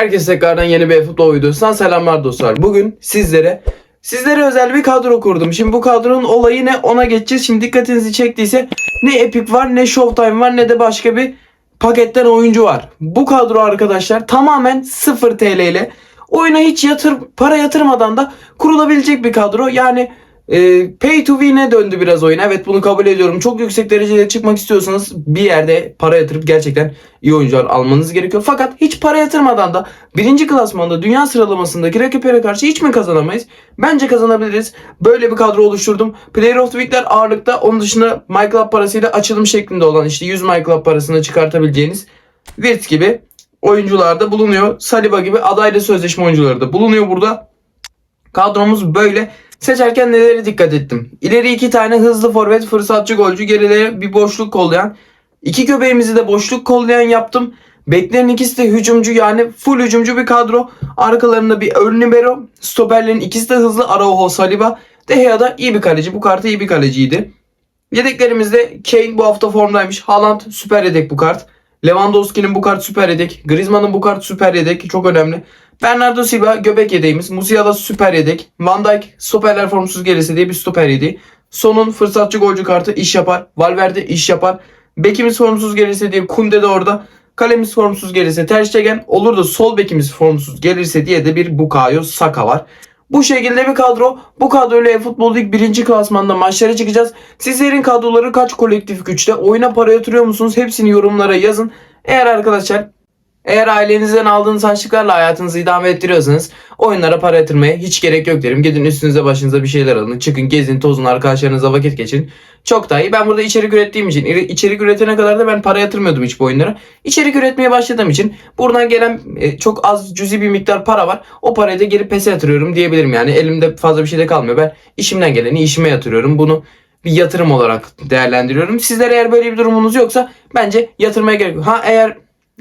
Herkese tekrardan yeni bir futbol videosundan selamlar dostlar. Bugün sizlere sizlere özel bir kadro kurdum. Şimdi bu kadronun olayı ne ona geçeceğiz. Şimdi dikkatinizi çektiyse ne Epic var ne Showtime var ne de başka bir paketten oyuncu var. Bu kadro arkadaşlar tamamen 0 TL ile oyuna hiç yatır para yatırmadan da kurulabilecek bir kadro. Yani e, pay to win'e döndü biraz oyun. Evet bunu kabul ediyorum. Çok yüksek derecede çıkmak istiyorsanız bir yerde para yatırıp gerçekten iyi oyuncular almanız gerekiyor. Fakat hiç para yatırmadan da birinci klasmanda dünya sıralamasındaki rakiplere karşı hiç mi kazanamayız? Bence kazanabiliriz. Böyle bir kadro oluşturdum. Player of the Week'ler ağırlıkta. Onun dışında MyClub parasıyla açılım şeklinde olan işte 100 MyClub parasını çıkartabileceğiniz Wirtz gibi oyuncular da bulunuyor. Saliba gibi adaylı sözleşme oyuncuları da bulunuyor burada. Kadromuz böyle. Seçerken nelere dikkat ettim? İleri iki tane hızlı forvet, fırsatçı golcü, gerilere bir boşluk kollayan. İki göbeğimizi de boşluk kollayan yaptım. Beklerin ikisi de hücumcu yani full hücumcu bir kadro. Arkalarında bir ön libero. Stoperlerin ikisi de hızlı. Araujo, Saliba. De Gea da iyi bir kaleci. Bu kartı iyi bir kaleciydi. Yedeklerimizde Kane bu hafta formdaymış. Haaland süper yedek bu kart. Lewandowski'nin bu kart süper yedek. Griezmann'ın bu kart süper yedek. Çok önemli. Bernardo Silva göbek yedeğimiz. Musiala süper yedek. Van Dijk stoperler formsuz gelirse diye bir stoper yedeği. Sonun fırsatçı golcü kartı iş yapar. Valverde iş yapar. Bekimiz formsuz gelirse diye Kunde de orada. Kalemiz formsuz gelirse Ter Stegen. Olur da sol bekimiz formsuz gelirse diye de bir Bukayo Saka var. Bu şekilde bir kadro. Bu kadroyla e-futbol lig birinci klasmanda maçlara çıkacağız. Sizlerin kadroları kaç kolektif güçte? Oyuna para yatırıyor musunuz? Hepsini yorumlara yazın. Eğer arkadaşlar eğer ailenizden aldığınız harçlıklarla hayatınızı idame ettiriyorsanız oyunlara para yatırmaya hiç gerek yok derim. Gidin üstünüze başınıza bir şeyler alın. Çıkın gezin tozun arkadaşlarınızla vakit geçirin. Çok daha iyi. Ben burada içerik ürettiğim için içerik üretene kadar da ben para yatırmıyordum hiç bu oyunlara. İçerik üretmeye başladığım için buradan gelen e, çok az cüzi bir miktar para var. O parayı da geri PES'e yatırıyorum diyebilirim yani. Elimde fazla bir şey de kalmıyor. Ben işimden geleni işime yatırıyorum. Bunu bir yatırım olarak değerlendiriyorum. Sizler eğer böyle bir durumunuz yoksa bence yatırmaya gerek yok. Ha eğer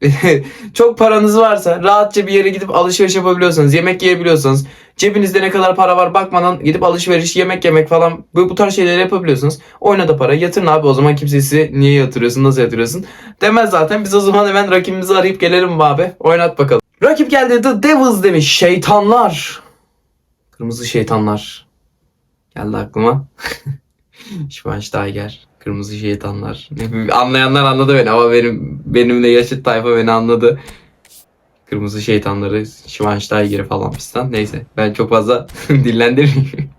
çok paranız varsa rahatça bir yere gidip alışveriş yapabiliyorsanız, yemek yiyebiliyorsanız, cebinizde ne kadar para var bakmadan gidip alışveriş, yemek yemek falan bu, bu tarz şeyleri yapabiliyorsunuz. Oyuna da para yatırın abi o zaman kimse size niye yatırıyorsun, nasıl yatırıyorsun demez zaten. Biz o zaman hemen rakibimizi arayıp gelelim abi? Oynat bakalım. Rakip geldi The Devils demiş. Şeytanlar. Kırmızı şeytanlar. Geldi aklıma. Schweinsteiger. Kırmızı şeytanlar. Anlayanlar anladı beni ama benim benimle yaşıt tayfa beni anladı. Kırmızı şeytanları, Schweinsteiger'i falan fistan. Neyse ben çok fazla dillendirmeyeyim.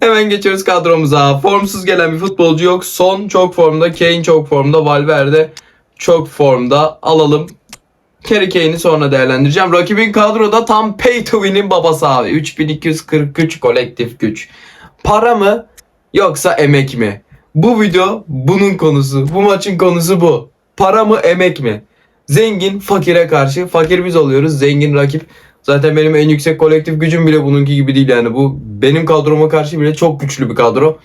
Hemen geçiyoruz kadromuza. Formsuz gelen bir futbolcu yok. Son çok formda, Kane çok formda, Valverde çok formda. Alalım. Kerry Kane'i sonra değerlendireceğim. Rakibin kadroda tam pay to win'in babası abi. 3243 kolektif güç. Para mı yoksa emek mi? Bu video bunun konusu. Bu maçın konusu bu. Para mı emek mi? Zengin fakire karşı. Fakir biz oluyoruz. Zengin rakip. Zaten benim en yüksek kolektif gücüm bile bununki gibi değil yani. Bu benim kadroma karşı bile çok güçlü bir kadro.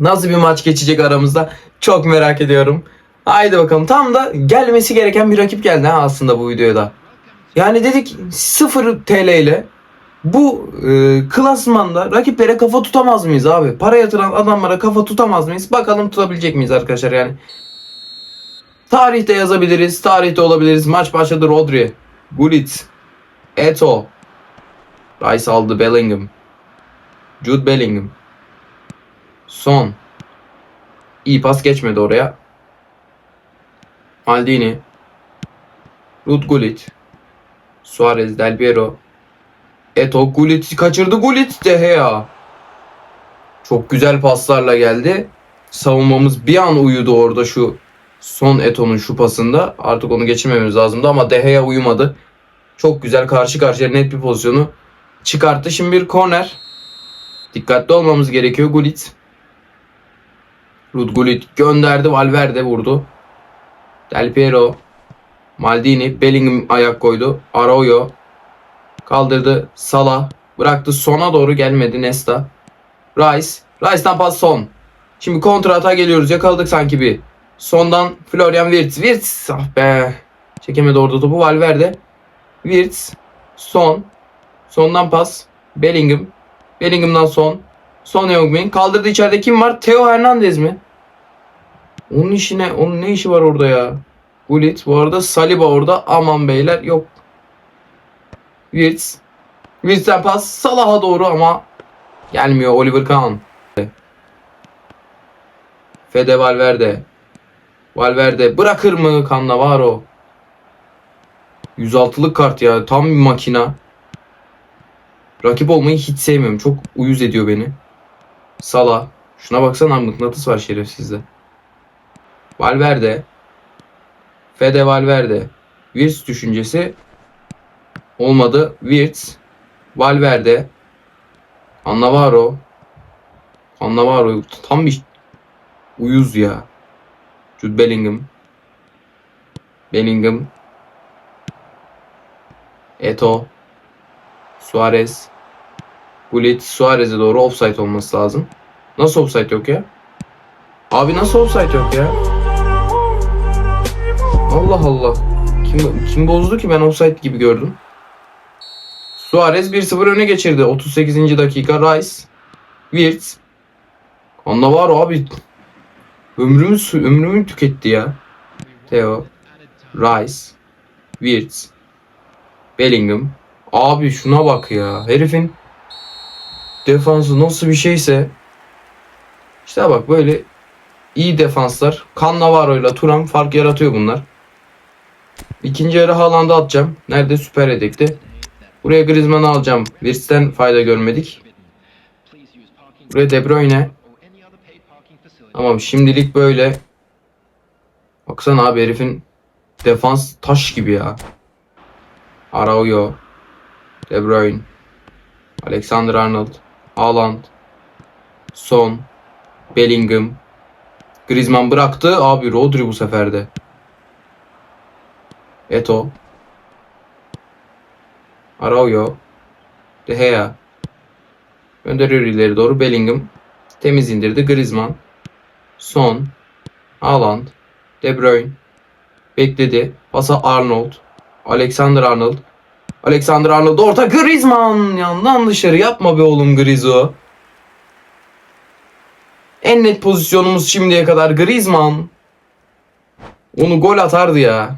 Nasıl bir maç geçecek aramızda? Çok merak ediyorum. Haydi bakalım. Tam da gelmesi gereken bir rakip geldi ha aslında bu videoda. Yani dedik 0 TL ile bu e, klasmanda rakiplere kafa tutamaz mıyız abi? Para yatıran adamlara kafa tutamaz mıyız? Bakalım tutabilecek miyiz arkadaşlar yani. Tarihte yazabiliriz. Tarihte olabiliriz. Maç başladı Rodri. Gullit. Eto. Rice aldı Bellingham. Jude Bellingham. Son. İyi pas geçmedi oraya. Maldini. Ruud Gullit. Suarez, Del Piero. Eto Gullit kaçırdı Gullit de Gea. Çok güzel paslarla geldi. Savunmamız bir an uyudu orada şu son Eto'nun şu pasında. Artık onu geçirmemiz lazımdı ama De Gea uyumadı. Çok güzel karşı karşıya net bir pozisyonu çıkarttı. Şimdi bir korner. Dikkatli olmamız gerekiyor Gullit. Ruud Gullit gönderdi. Valverde vurdu. Del Piero. Maldini. Bellingham ayak koydu. Arroyo. Kaldırdı. Salah. Bıraktı. Sona doğru gelmedi Nesta. Rice. Rice'dan pas son. Şimdi kontra ata geliyoruz. Yakaladık sanki bir. Sondan Florian Wirtz. Wirtz. Ah be. Çekemedi orada topu. Valverde. Wirtz. Son. Sondan pas. Bellingham. Bellingham'dan son. Son Heung-min. Kaldırdı içeride kim var? Theo Hernandez mi? Onun işine, onun ne işi var orada ya? Gullit. Bu arada Saliba orada. Aman beyler yok. Wirtz. Wirtz'ten pas Salah'a doğru ama gelmiyor Oliver Kahn. Fede Valverde. Valverde bırakır mı Cannavaro? 106'lık kart ya. Tam bir makina. Rakip olmayı hiç sevmiyorum. Çok uyuz ediyor beni. Salah. Şuna baksana mıknatıs var şerefsizde. Valverde. Fede Valverde. Wirtz düşüncesi olmadı. Wirtz. Valverde. Cannavaro. Cannavaro tam bir uyuz ya. Jude Bellingham. Bellingham. Eto. Suarez. Gullit Suarez'e doğru offside olması lazım. Nasıl offside yok ya? Abi nasıl offside yok ya? Allah Allah. Kim, kim bozdu ki ben offside gibi gördüm. Suarez 1-0 öne geçirdi. 38. dakika Rice. Wirtz. Onda var abi. Ömrümü, ömrümü tüketti ya. Theo. Rice. Wirtz. Bellingham. Abi şuna bak ya. Herifin defansı nasıl bir şeyse işte bak böyle iyi defanslar. Cannavaro ile Turam fark yaratıyor bunlar. İkinci yarı Haaland'a atacağım. Nerede? Süper Yedek'te. Buraya Griezmann'ı alacağım. Wirtz'ten fayda görmedik. Buraya De Bruyne. Tamam şimdilik böyle. Baksana abi herifin defans taş gibi ya. Araujo. De Bruyne. Alexander Arnold. Haaland. Son. Bellingham. Griezmann bıraktı. Abi Rodri bu sefer de. Eto. Araujo. De Gea. Gönderiyor ileri doğru Bellingham. Temiz indirdi Griezmann. Son. Haaland. De Bruyne. Bekledi. Pasa Arnold. Alexander Arnold. Alexander Arnold orta Griezmann. Yandan dışarı yapma be oğlum Grizo. En net pozisyonumuz şimdiye kadar Griezmann. Onu gol atardı ya.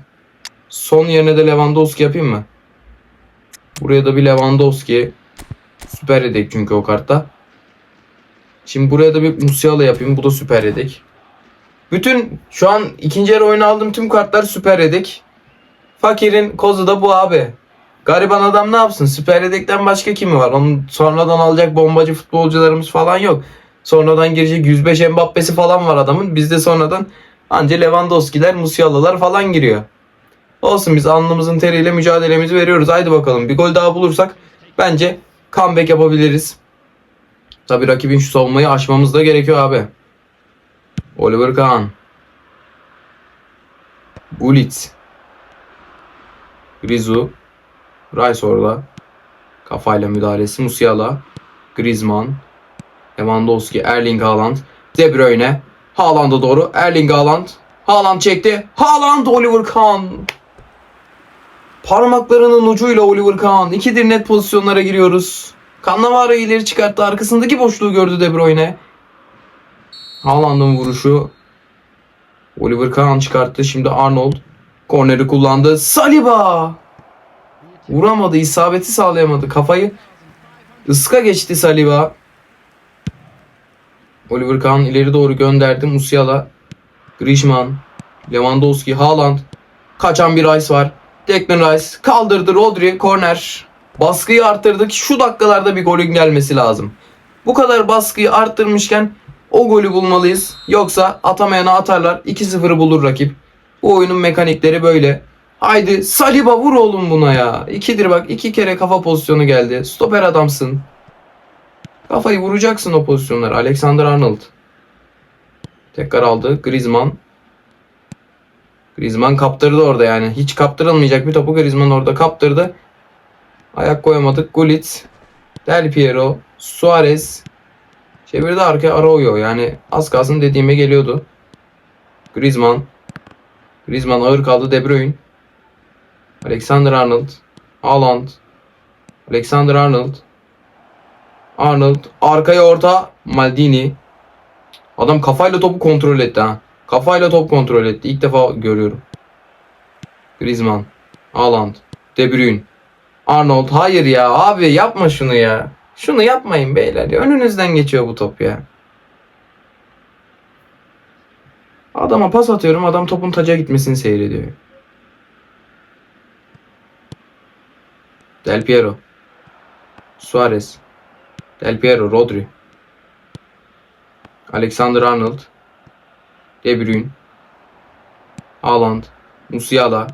Son yerine de Lewandowski yapayım mı? Buraya da bir Lewandowski. Süper yedek çünkü o kartta. Şimdi buraya da bir Musiala yapayım. Bu da süper yedek. Bütün şu an ikinci yarı oyuna aldığım tüm kartlar süper yedek. Fakirin kozu da bu abi. Gariban adam ne yapsın? Süper yedekten başka kimi var? Onun sonradan alacak bombacı futbolcularımız falan yok. Sonradan girecek 105 Mbappe'si falan var adamın. Bizde sonradan anca Lewandowski'ler, Musiala'lar falan giriyor. Olsun biz alnımızın teriyle mücadelemizi veriyoruz. Haydi bakalım bir gol daha bulursak bence comeback yapabiliriz. Tabi rakibin şu savunmayı aşmamız da gerekiyor abi. Oliver Kahn. Gullit. Grizu. Rice orada. Kafayla müdahalesi. Musiala. Griezmann. Lewandowski. Erling Haaland. De Bruyne. Haaland'a doğru. Erling Haaland. Haaland çekti. Haaland Oliver Kahn. Parmaklarının ucuyla Oliver Kahn. İkidir net pozisyonlara giriyoruz. Cannavaro ileri çıkarttı. Arkasındaki boşluğu gördü De Bruyne. Haaland'ın vuruşu. Oliver Kahn çıkarttı. Şimdi Arnold. Korneri kullandı. Saliba. Vuramadı. isabeti sağlayamadı. Kafayı ıska geçti Saliba. Oliver Kahn ileri doğru gönderdi. Musiala. Griezmann. Lewandowski. Haaland. Kaçan bir Rice var. Declan Rice kaldırdı Rodri korner. Baskıyı arttırdık. Şu dakikalarda bir golün gelmesi lazım. Bu kadar baskıyı arttırmışken o golü bulmalıyız. Yoksa atamayana atarlar. 2-0'ı bulur rakip. Bu oyunun mekanikleri böyle. Haydi Saliba vur oğlum buna ya. İkidir bak iki kere kafa pozisyonu geldi. Stoper adamsın. Kafayı vuracaksın o pozisyonlara. Alexander Arnold. Tekrar aldı. Griezmann. Griezmann kaptırdı orada yani. Hiç kaptırılmayacak bir topu Griezmann orada kaptırdı. Ayak koyamadık. Gullit. Del Piero. Suarez. Çevirdi arkaya Araujo. Yani az kalsın dediğime geliyordu. Griezmann. Griezmann ağır kaldı. De Bruyne. Alexander Arnold. Haaland. Alexander Arnold. Arnold. Arkaya orta. Maldini. Adam kafayla topu kontrol etti ha. Kafayla top kontrol etti. İlk defa görüyorum. Griezmann. Haaland. De Bruyne. Arnold. Hayır ya abi yapma şunu ya. Şunu yapmayın beyler. Önünüzden geçiyor bu top ya. Adama pas atıyorum. Adam topun taca gitmesini seyrediyor. Del Piero. Suarez. Del Piero. Rodri. Alexander Arnold. De Bruyne. Haaland. Musiala.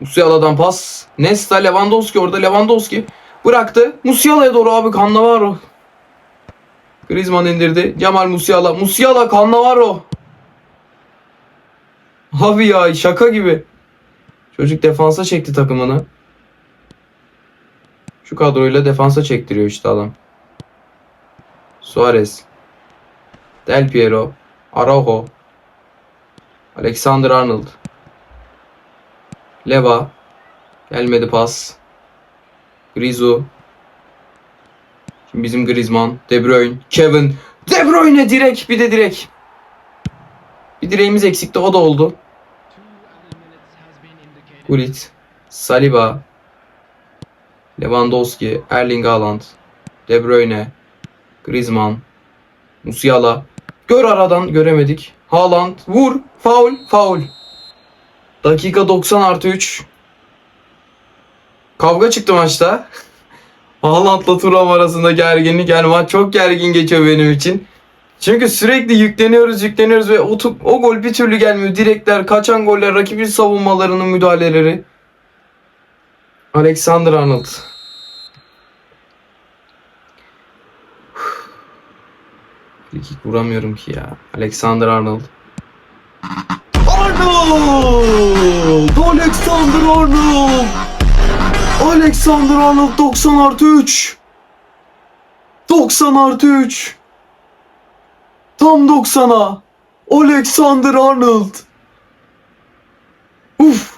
Musiala'dan pas. Nesta Lewandowski orada Lewandowski bıraktı. Musiala'ya doğru abi Cannavaro. Griezmann indirdi. Cemal Musiala. Musiala Cannavaro. Abi ya şaka gibi. Çocuk defansa çekti takımını. Şu kadroyla defansa çektiriyor işte adam. Suarez. Del Piero. Araujo. Alexander Arnold. Leva. Gelmedi pas. Grizu. Şimdi bizim Griezmann. De Bruyne. Kevin. De Bruyne direkt. Bir de direkt. Bir direğimiz eksikti. O da oldu. Gullit. Saliba. Lewandowski. Erling Haaland. De Bruyne. Griezmann. Musiala. Gör aradan göremedik. Haaland. Vur. Faul. Faul. Dakika 90 artı 3. Kavga çıktı maçta. Haaland'la Turam arasında gerginlik. Yani maç çok gergin geçiyor benim için. Çünkü sürekli yükleniyoruz yükleniyoruz ve o, o gol bir türlü gelmiyor. Direkler, kaçan goller, rakibin savunmalarının müdahaleleri. Alexander Arnold. Frikik vuramıyorum ki ya. Alexander Arnold. Arnold! Alexander Arnold! Alexander Arnold 90 artı 3. 90 artı 3. Tam 90'a. Alexander Arnold. Uf.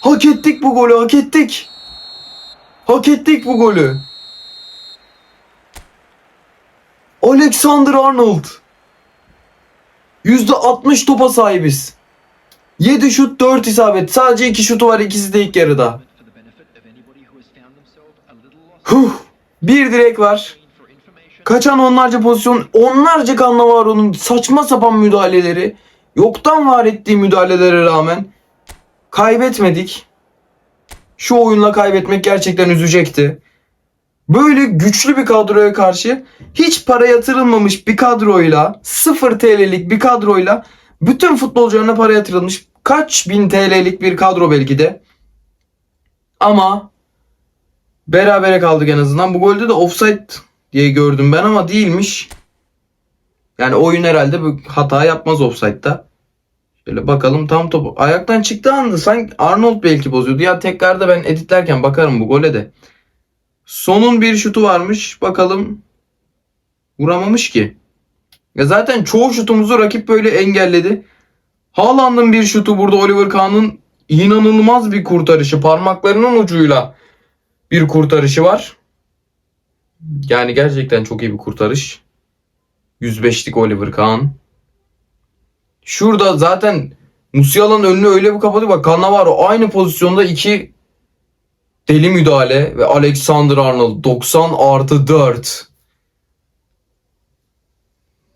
Hak ettik bu golü hak ettik. Hak ettik bu golü. Alexander Arnold. %60 topa sahibiz. 7 şut 4 isabet. Sadece 2 şutu var ikisi de ilk yarıda. Huh. Bir direk var. Kaçan onlarca pozisyon, onlarca Cannavaro'nun saçma sapan müdahaleleri, yoktan var ettiği müdahalelere rağmen kaybetmedik. Şu oyunla kaybetmek gerçekten üzecekti. Böyle güçlü bir kadroya karşı hiç para yatırılmamış bir kadroyla, 0 TL'lik bir kadroyla bütün futbolcularına para yatırılmış kaç bin TL'lik bir kadro belki de. Ama berabere kaldık en azından. Bu golde de offside diye gördüm ben ama değilmiş. Yani oyun herhalde bu hata yapmaz offside'da. Şöyle bakalım tam top ayaktan çıktığı anda sanki Arnold belki bozuyordu. Ya tekrarda ben editlerken bakarım bu gole de. Sonun bir şutu varmış. Bakalım vuramamış ki. Ya zaten çoğu şutumuzu rakip böyle engelledi. Haaland'ın bir şutu burada Oliver Kahn'ın inanılmaz bir kurtarışı. Parmaklarının ucuyla bir kurtarışı var. Yani gerçekten çok iyi bir kurtarış. 105'lik Oliver Kahn. Şurada zaten Musiala'nın önünü öyle bir kapatıyor. Bak Cannavaro aynı pozisyonda iki deli müdahale ve Alexander Arnold 90 artı 4.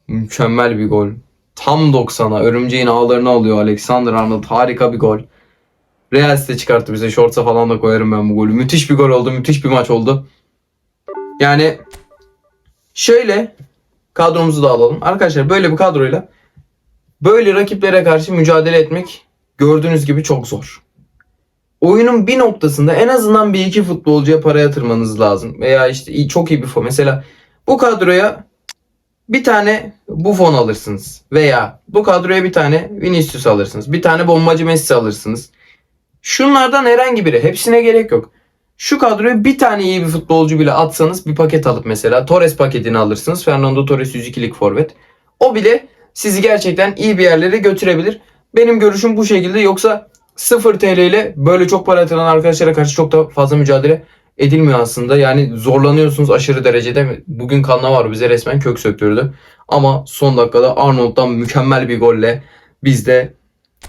Mükemmel bir gol. Tam 90'a örümceğin ağlarını alıyor Alexander Arnold. Harika bir gol. Reels'te çıkarttı bize. Shorts'a falan da koyarım ben bu golü. Müthiş bir gol oldu. Müthiş bir maç oldu. Yani şöyle kadromuzu da alalım. Arkadaşlar böyle bir kadroyla böyle rakiplere karşı mücadele etmek gördüğünüz gibi çok zor. Oyunun bir noktasında en azından bir iki futbolcuya para yatırmanız lazım. Veya işte çok iyi bir fon. Mesela bu kadroya bir tane Buffon alırsınız. Veya bu kadroya bir tane Vinicius alırsınız. Bir tane bombacı Messi alırsınız. Şunlardan herhangi biri. Hepsine gerek yok. Şu kadroya bir tane iyi bir futbolcu bile atsanız bir paket alıp mesela Torres paketini alırsınız. Fernando Torres 102'lik forvet. O bile sizi gerçekten iyi bir yerlere götürebilir. Benim görüşüm bu şekilde. Yoksa 0 TL ile böyle çok para yatıran arkadaşlara karşı çok da fazla mücadele edilmiyor aslında. Yani zorlanıyorsunuz aşırı derecede. Bugün Cannavaro bize resmen kök söktürdü. Ama son dakikada Arnold'dan mükemmel bir golle biz de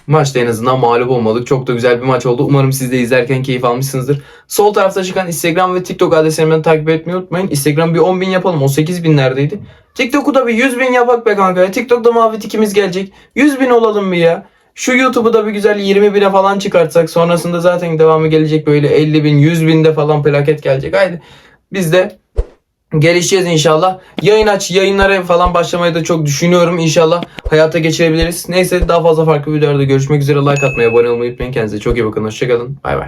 Maçta en azından mağlup olmadık. Çok da güzel bir maç oldu. Umarım siz de izlerken keyif almışsınızdır. Sol tarafta çıkan Instagram ve TikTok adreslerimden takip etmeyi unutmayın. Instagram bir 10 bin yapalım. O 8 binlerdeydi. TikTok'u da bir 100 bin yapak be kanka. TikTok'ta mavi tikimiz gelecek. 100 bin olalım bir ya. Şu YouTube'u da bir güzel 20 bine falan çıkartsak sonrasında zaten devamı gelecek böyle 50 bin 100 binde falan plaket gelecek. Haydi biz de gelişeceğiz inşallah. Yayın aç yayınlara falan başlamayı da çok düşünüyorum. İnşallah hayata geçirebiliriz. Neyse daha fazla farklı videolarda görüşmek üzere. Like atmayı abone olmayı unutmayın. Kendinize çok iyi bakın. Hoşçakalın. Bay bay.